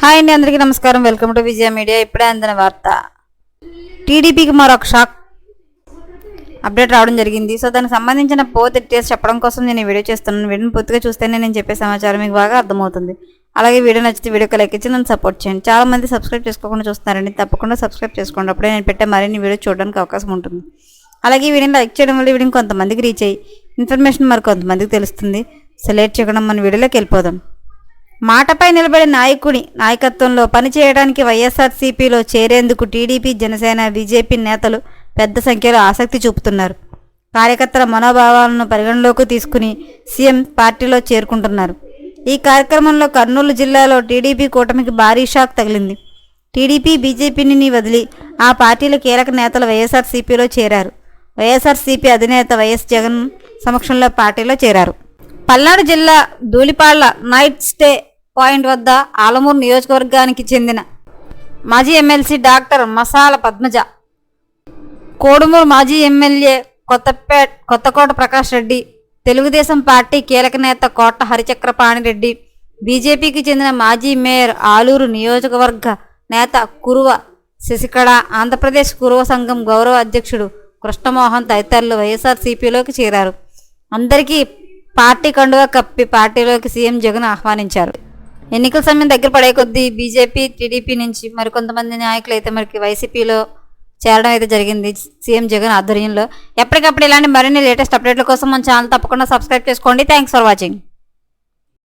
Hi అండి అందరికీ నమస్కారం. Welcome to Vijaya media. ఇప్పుడే అందిన వార్త. టీడీపీకి మరొక షాక్ అప్డేట్ రావడం జరిగింది. సో దానికి సంబంధించిన పోత్ డీటెయిల్స్ చెప్పడం కోసం నేను వీడియో చేస్తున్నాను. వీడియోని పూర్తిగా చూస్తేనే నేను చెప్పే సమాచారం మీకు బాగా అర్థమవుతుంది. అలాగే వీడియో నచ్చితే వీడియోకి లైక్ ఇచ్చి నన్ను సపోర్ట్ చేయండి. చాలా మంది సబ్స్క్రైబ్ చేసుకోకుండా చూస్తున్నారండి. తప్పకుండా సబ్స్క్రైబ్ చేసుకోండి. అప్పుడే నేను పెట్టే మరిన్ని వీడియో చూడడానికి అవకాశం ఉంటుంది. అలాగే ఈ వీడియోని లైక్ చేయడం వల్ల ఈ వీడియోని కొంతమందికి రీచ్ అయ్యి ఇన్ఫర్మేషన్ మరి కొంతమందికి తెలుస్తుంది. సో లేట్ చేయకుండా మన వీడియోలోకి వెళ్ళిపోదాం. మాటపై నిలబడే నాయకుని నాయకత్వంలో పనిచేయడానికి వైఎస్ఆర్సీపీలో చేరేందుకు టీడీపీ జనసేన బీజేపీ నేతలు పెద్ద సంఖ్యలో ఆసక్తి చూపుతున్నారు. కార్యకర్తల మనోభావాలను పరిగణలోకి తీసుకుని సీఎం పార్టీలో చేరుకుంటున్నారు. ఈ కార్యక్రమంలో కర్నూలు జిల్లాలో టీడీపీ కూటమికి భారీ షాక్ తగిలింది. టీడీపీ బీజేపీని వదిలి ఆ పార్టీల కీలక నేతలు వైఎస్ఆర్సీపీలో చేరారు. వైఎస్ఆర్సీపీ అధినేత వైఎస్ జగన్ సమక్షంలో పార్టీలో చేరారు. పల్నాడు జిల్లా ధూళిపాళ్ళ నైట్ స్టే పాయింట్ వద్ద ఆలమూరు నియోజకవర్గానికి చెందిన మాజీ ఎమ్మెల్సీ డాక్టర్ మసాల పద్మజ కోడుమూరు మాజీ ఎమ్మెల్యే కొత్తపేట్ కొత్తకోట ప్రకాష్ రెడ్డి తెలుగుదేశం పార్టీ కీలక నేత కోట హరిచక్రపాణిరెడ్డి బీజేపీకి చెందిన మాజీ మేయర్ ఆలూరు నియోజకవర్గ నేత కురువ శశికళ ఆంధ్రప్రదేశ్ కురువ సంఘం గౌరవ అధ్యక్షుడు కృష్ణమోహన్ తదితరులు వైఎస్ఆర్సీపీలోకి చేరారు. అందరికీ పార్టీ కండుగా కప్పి పార్టీలోకి సీఎం జగన్ ఆహ్వానించారు. ఎన్నికల సమయం దగ్గర పడే కొద్దీ బీజేపీ టీడీపీ నుంచి మరికొంతమంది నాయకులు అయితే మనకి వైసీపీలో చేరడం అయితే జరిగింది. సీఎం జగన్ ఆధ్వర్యంలో ఎప్పటికప్పుడు ఇలాంటి మరిన్ని లేటెస్ట్ అప్డేట్ల కోసం మన ఛానల్ తప్పకుండా సబ్స్క్రైబ్ చేసుకోండి. Thanks for watching.